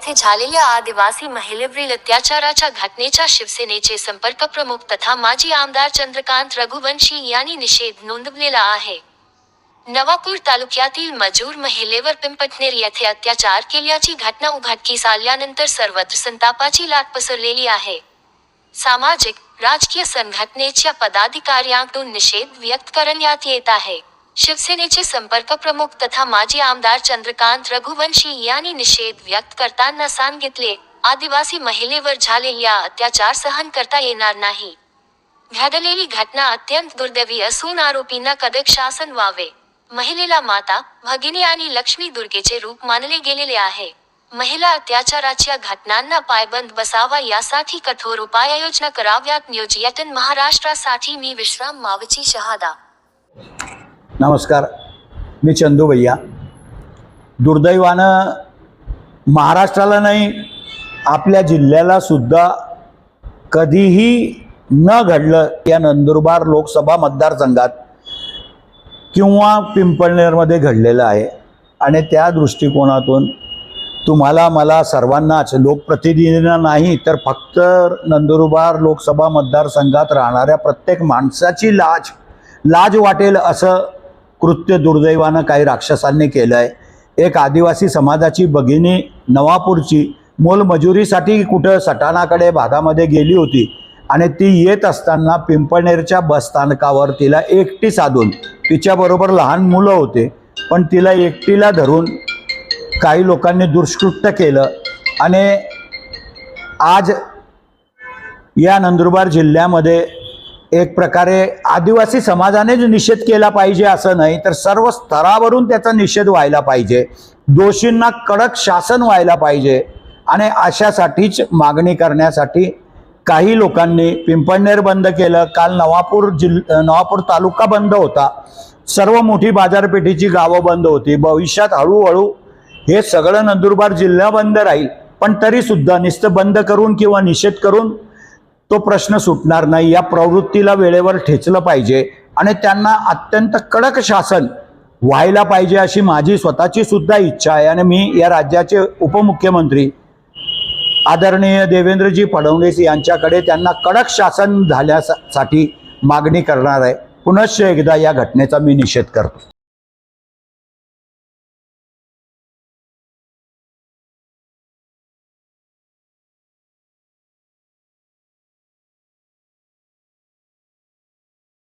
येथे झालेल्या आदिवासी महिलेवरील अत्याचाराच्या घटनेच्या शिवसेनेचे संपर्क प्रमुख तथा माजी आमदार चंद्रकांत रघुवंशी यांनी निषेध नोंदवलेला आहे. नवापूर तालुक्यातील मजूर महिलेवर पिंपटनेर येथे अत्याचार केल्याची घटना उघडकीस आल्यानंतर सर्वत्र संतापाची लाट पसरलेली आहे. सामाजिक राजकीय संघटनेच्या पदाधिकाऱ्यांकडून निषेध व्यक्त करण्यात येत आहे. शिवसेनेचे संपर्क प्रमुख तथा माजी आमदार चंद्रकांत रघुवंशी यांनी निषेध व्यक्त करताना सांगितले आदिवासी महिलेवर झालेल्या अत्याचार सहन करता येणार नाही. घडलेली घटना अत्यंत दुर्दैवी असून आरोपींना कडक शासन व्हावे. महिलेला माता भगिनी आणि लक्ष्मी दुर्गेचे रूप मानले गेलेले आहे. महिला अत्याचाराच्या घटनांना पायबंद बसावा यासाठी कठोर उपाययोजना कराव्यात. नियोजितन महाराष्ट्रासाठी मी विश्राम मावची शहादा. नमस्कार मी चंदू भैया. दुर्दैवानं महाराष्ट्राला नाही आपल्या जिल्ह्याला सुद्धा कधीही न घडलं या नंदुरबार लोकसभा मतदारसंघात किंवा पिंपळनेरमध्ये घडलेलं आहे. आणि त्या दृष्टिकोनातून तुम्हाला मला सर्वांनाच लोकप्रतिनिधींना नाही तर फक्त नंदुरबार लोकसभा मतदारसंघात राहणाऱ्या प्रत्येक माणसाची लाज लाज वाटेल असं कृत्य दुर्दैवानं काही राक्षसांनी केलं आहे एक आदिवासी समाजाची भगिनी नवापूरची मोलमजुरीसाठी कुठं सटाणाकडे भागामध्ये गेली होती आणि ती येत असताना पिंपळनेरच्या बसस्थानकावर तिला एकटी साधून तिच्याबरोबर लहान मुलं होते पण तिला एकटीला धरून काही लोकांनी दुष्कृत्य केलं आणि आज या नंदुरबार जिल्ह्यामध्ये एक प्रकारे आदिवासी समाजानेच निषेध केला पाहिजे असं नाही तर सर्व स्तरावरून त्याचा निषेध व्हायला पाहिजे. दोषींना कडक शासन व्हायला पाहिजे आणि अशासाठीच मागणी करण्यासाठी काही लोकांनी पिंपळनेर बंद केलं. काल नवापूर जिल नवापूर तालुका बंद होता. सर्व मोठी बाजारपेठेची गावं बंद होती. भविष्यात हळूहळू हे सगळं नंदुरबार जिल्हा बंद राहील. पण तरीसुद्धा नुसतं बंद करून किंवा निषेध करून तो प्रश्न सुटणार नाही. या प्रवृत्तीला वेळेवर ठेचलं पाहिजे आणि त्यांना अत्यंत कडक शासन व्हायला पाहिजे अशी माझी स्वतःची सुद्धा इच्छा आहे. आणि मी या राज्याचे उपमुख्यमंत्री आदरणीय देवेंद्रजी फडणवीस यांच्याकडे त्यांना कडक शासन झाल्यासाठी मागणी करणार आहे. पुनश्च एकदा या घटनेचा मी निषेध करतो.